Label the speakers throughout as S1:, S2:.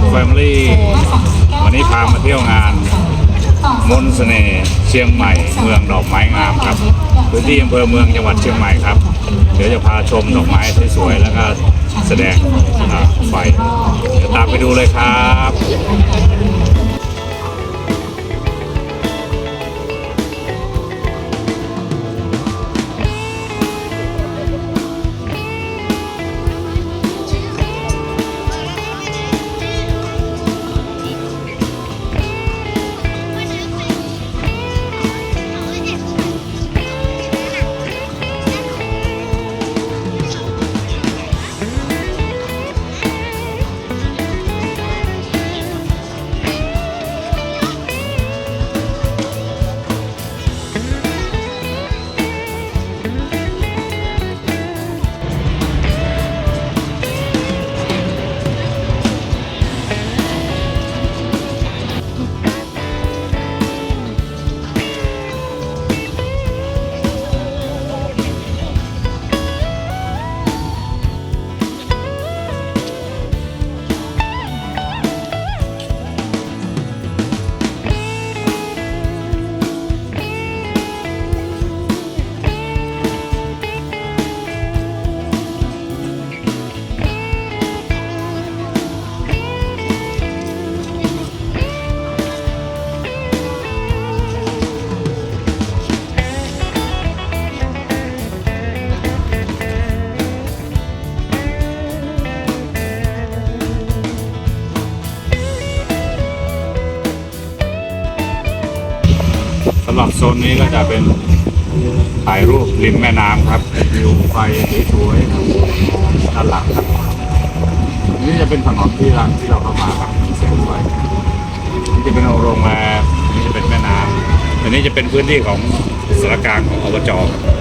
S1: โรเบิร์ตฟันเนตแฟมิลี่วันนี้พามาเที่ยวงาน มนต์เสน่ห์เชียงใหม่ เมืองดอกไม้งามครับพื้นที่อำเภอเมืองจังหวัดเชียงใหม่ครับ เดี๋ยวจะพาชมดอกไม้สวยๆแล้วก็แสดงอ่าไฟเดี๋ยวตามไปดูเลยครับ นนี้ก็จะเป็นถ่ายรูปริมแม่น้ำครับวิวไฟสวยๆด้านหลังครับนี่จะเป็นถนนที่รังที่เราเข้ามาครับมีแสงไฟนี่จะเป็นโรงแรมนี่จะเป็นแม่น้ำอันนี้จะเป็นพื้นที่ของสารกลางของอบจครับ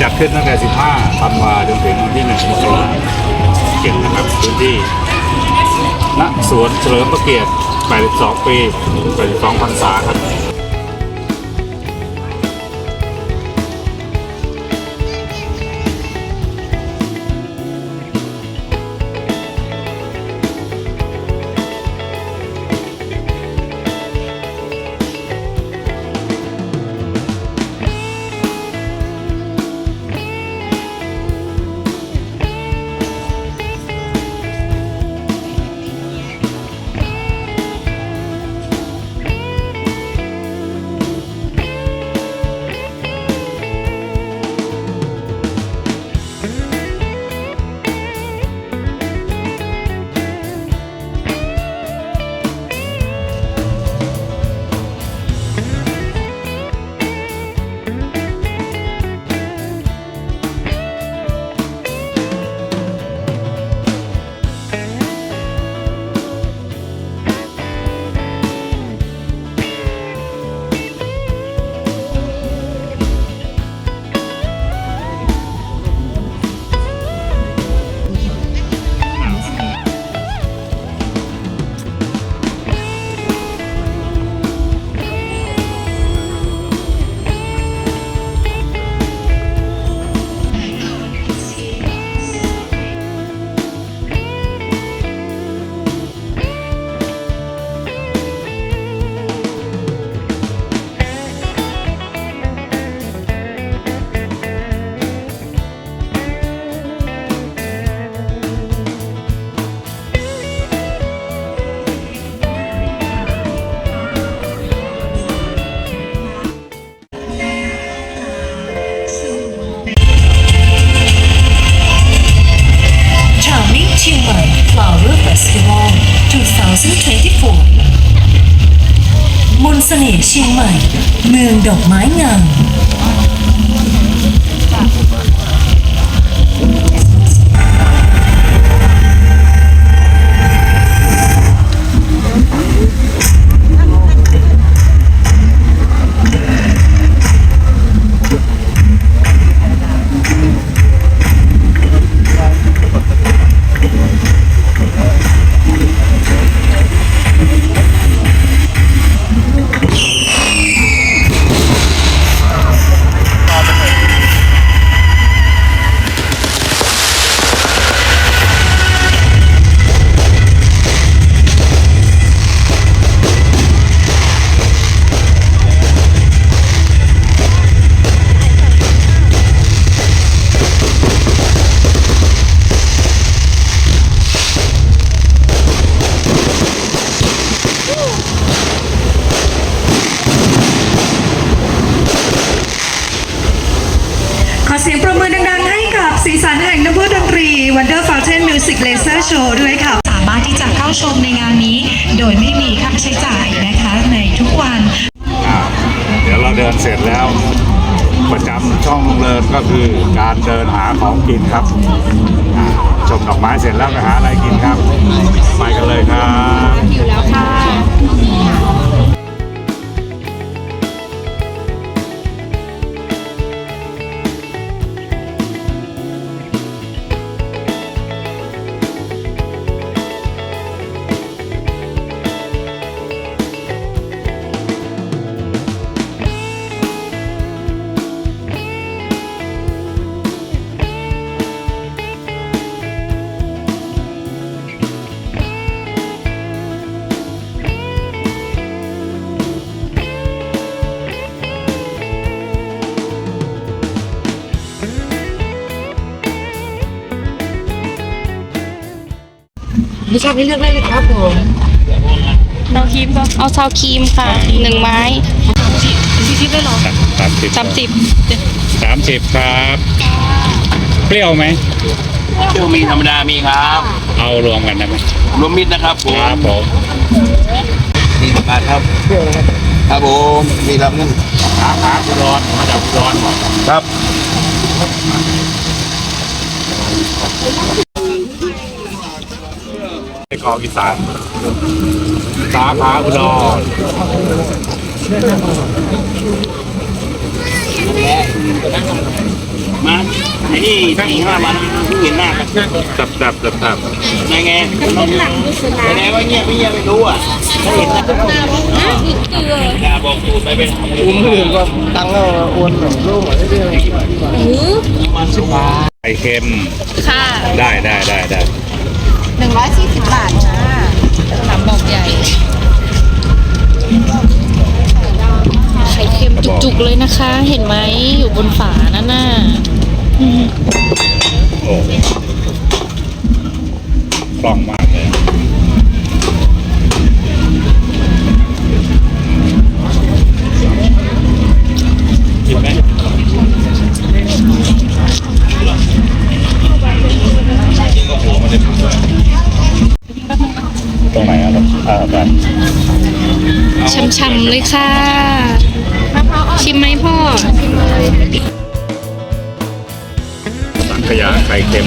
S1: จัดขึ้นตั้งแต่ 15ธันวาจนถึงวันที่ 1 มกราคมเก็บนะครับพื้นที่ณสวนเฉลิมพระเกียรติ 82 ปี 82พรรษาครับ
S2: 2024มนต์เสน่ห์เชียงใหม่ เมืองดอกไม้งาม
S3: เดี๋ย
S4: ว
S1: เราเดินเสร็จแล้ว ประจำช่องเลินก็คือการเดินหาของกินครับชมดอกไม้เสร็จแล้วไปหาอะไรกินครับ ไปกันเลยครับ
S5: ไม่ะ ชอบให้เลือกได้เลยครับผม
S6: เราครีมเอาซาวครีมค่ะหนึ่งไม้
S5: พี่คิดได้หรอ
S1: สามสิบ
S6: สามสิบ
S1: สามสิบครับ เปรี้ยวไหม
S7: เที่ยวมีธรรมดามีครับ
S1: เอารวมกันได้ไหม
S7: รวมมิตรนะครับผม
S1: ครับผม
S7: สี่สิบบาทครับ ครับผมมีรับเงิน
S1: หาหาอุดรมาจากอุดร
S7: ครับ
S1: ไส้ กรอกอีสานสาขาอุดร
S7: มาไอ้นี่สี่ห้าวันเพิ่งเห็นหน้ากัน
S1: จับจับจับจับ
S7: ไงไงไงไงว่าเงียบไม่เงียบไม่รู้อะไม่เห็นหน้าอย่าบอกพูดไปเป็นอุ้มหื่นก็ตังค์ก็โอนแบบลูกเหมือนเรื่องน้ำมันสุภา
S1: ไข่เค็ม
S6: ค่ะ
S1: ได้ได้ได้ได้
S6: ห นึ่งร้อยสี่สิบบาทนะสามบอกใหญ่ ไข่เค็มจุกๆเลยนะคะ เห็นไหมอยู่บนฝานั่นน่ะอืม
S1: โอ้คล่องมา
S6: ช่ำๆเลยค่ะ ชิมไหมพ่อ
S1: สังขยาไข่เค็ม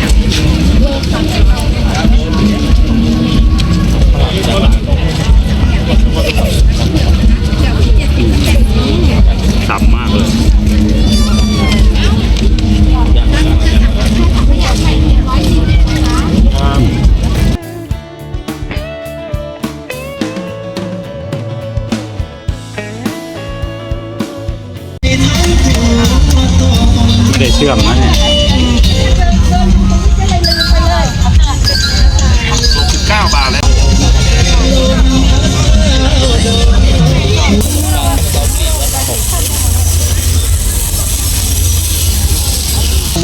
S1: ฉ่ำมากเลย ชื่อมนะเนี่ย
S7: เก้าบาทแล้ว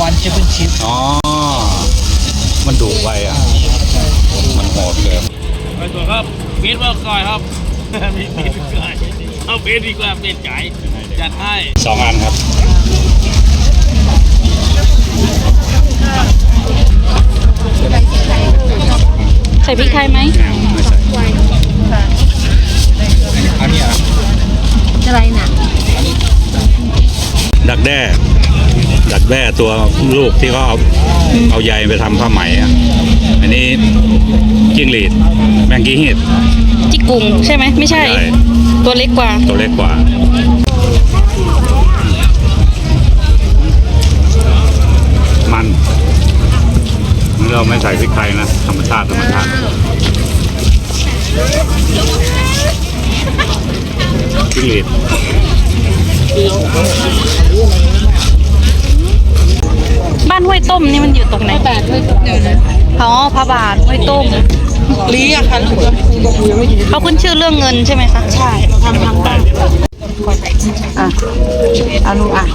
S5: วันจะเป็นชิป
S1: อ๋อ มันดุไปอะ มันโหดเกิน
S7: ไปตัวครับเบสว่าก่อยครับมีเบสก่อยเอาเบสดีกว่าเบสไก่จัดให้
S1: สองอันครับ
S6: ใส่พริกไทยไหม
S1: ไม่ใส่
S7: อันนี้อะ
S6: อะไรน่ะ
S1: ดักแด้ ดักแด้ตัวลูกที่เขาเอาเอาใยไปทำผ้าไหมอะ อันนี้จิ้งหรีดแมงกี้เห็ด
S6: จิกกุ่งใช่ไหมไม่ใช่
S1: ใช่
S6: ตัวเล็กกว่า
S1: ตัวเล็กกว่า เราไม่ใส่พริกไทยนะธรรมชาติธรรมชาติจิ้งหรีด
S6: บ้านห้วยต้มนี่มันอยู่ตรงไหนพระบาทห้วยต้มอ๋อพระบาทห้วยต้ม
S5: ลีอะค่ะ
S6: เขาขึ้นชื่อเรื่องเงินใช่ไหมคะ ใช่
S5: ทำทางบ้าน อะเอาลูกอะ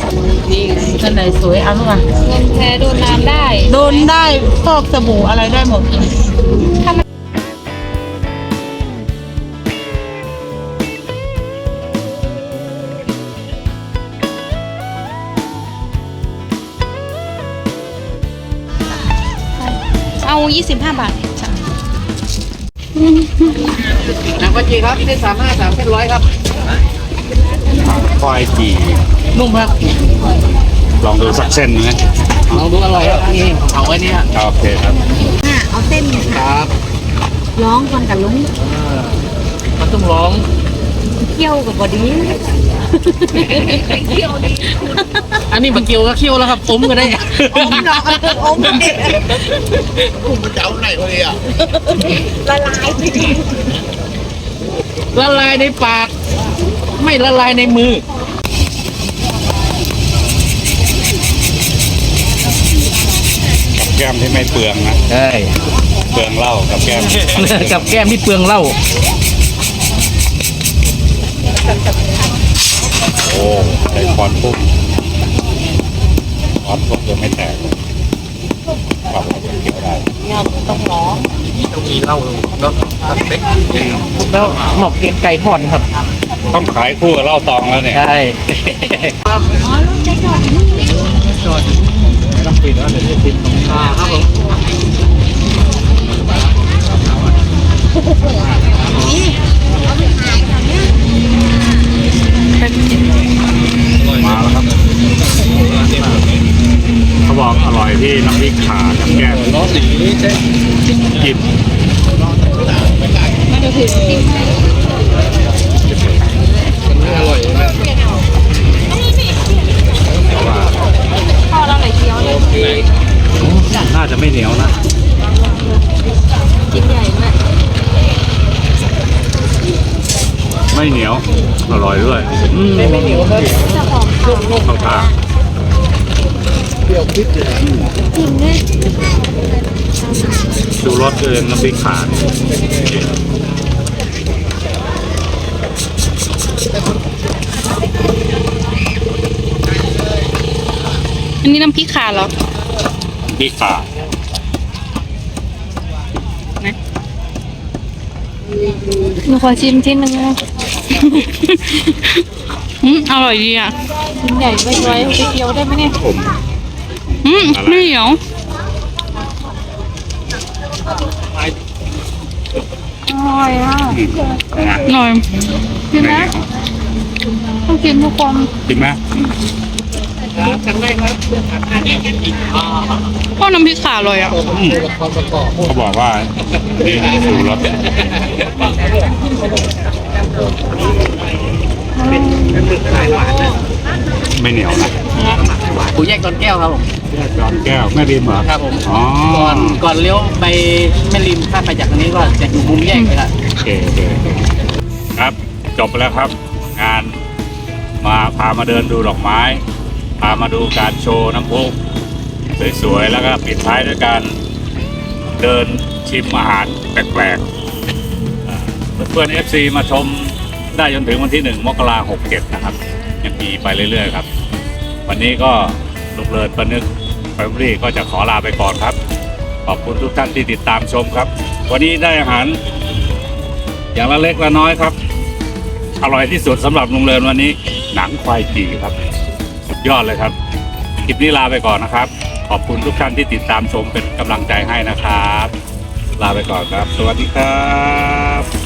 S5: นี่ก็เลยสวยเอาลูกอะ
S6: เงินแท้โดนน้ำได้
S5: โดนได้ฟอกสบู่อะไรได้หมด
S6: เอา25 บาท
S8: น้ำกะจีครับที่สามห้าสามเป็นร้อยครับ
S1: ควายจี
S8: นุ่มครับ
S1: ลองดูสักเส้นไหม
S8: ลองดูอร่อยครับนี่เอาไว้เนี่ย
S1: โอเคครับ
S5: เอาเส้น
S8: ครับ
S5: ร้องคนกับลุง
S8: มันต้องร้อง
S5: เที่ยวกับบอดี้
S8: อันนี้บะเกียวก็เคี่ยวแล้วครับต้มก็ได้
S5: อมเนาะอมเด็ก
S8: มันจะเอาไหนวะเนี่ย
S5: ละลาย
S8: ละลายในปาก ไม่ละลายในมือ
S1: กับแก้มที่ไม่เปลืองนะ
S8: ใช่
S1: เปลืองเหล้ากับแก้ม
S8: กับแก้มที่เปลืองเหล้า
S1: โอ้ได้คอนปุ๊บคอนปุ๊บยังไม่แตกปรับเก็บได้
S8: ต้องมีเหล้าแล้วเล็กแล้วหมอกเก็ดไก่ทอดครับ
S1: ต้องขายคู่กับเหล้าตองแล้วเนี่ย
S8: ใช่ต้องปิดแล้วเดี๋ยวจะปิดตรงนี้ครับผม
S1: มาแล้วครับเขาบอกอร่อยที่น้ำพริกขากับแก้ม
S8: ล้อสีใช่
S1: กิน ไม่เหนียว อร่อยด้วย
S8: ไม่ไม่เหนียวครับ
S1: ข้างทา
S8: เปรี้ยวพริกเลย
S1: ดูรสเกินน้ำพริกขาเนี่ย
S6: อันนี้น้ำพริกขาเหรอ
S1: พริกขา
S6: หนูขอชิมชิ้นหนึ่งนะอืมอร่อยดีอะ
S5: ชิ้นใหญ่ไว้ไว้ไปเที่ยวได้ไหมเนี่ย
S1: ผม
S6: อืมไม่เหนียวอร่อยอะ
S1: อืมประมาณ
S6: อร่อยกินไหมต้องกินทุกคน
S1: กินไหม
S8: ครั้งแรกครับ
S6: เพราะน้ำพริกขาอร่อยอะ
S1: อืมเขาบอกว่านี่สูรสไม่เหนียวนะ
S8: ปูแยกตอนแก้วครับผม
S1: จอนแก้วแม่ริมเหรอ
S8: ครับผม
S1: อ๋อ
S8: ก่อนก่อนเลี้ยวไปแม่ริมถ้าไปจากตรงนี้ก็จะอยู่มุมแยกเลยครับ
S1: โอเคโอเคครับจบไปแล้วครับ งานมาพามาเดินดูดอกไม้ พามาดูการโชว์น้ำพุสวยๆ แล้วก็ปิดท้ายด้วยการเดินชิมอาหารแปลกๆ เพื่อนๆ FC มาชมได้จนถึงวันที่ 1 มกราคม67นะครับ ยังมีไปเรื่อยๆครับ วันนี้ก็ลุกเลินประนึกแฟมลี่ก็จะขอลาไปก่อนครับ ขอบคุณทุกท่านที่ติดตามชมครับ วันนี้ได้อาหาร อย่างละเล็กละน้อยครับ อร่อยที่สุดสำหรับลุงเรินวันนี้ หนังควายจีครับ ดยอดเลยครับ คลิปนี้ลาไปก่อนนะครับ ขอบคุณทุกท่านที่ติดตามชมเป็นกำลังใจให้นะครับ ลาไปก่อนครับ สวัสดีครับ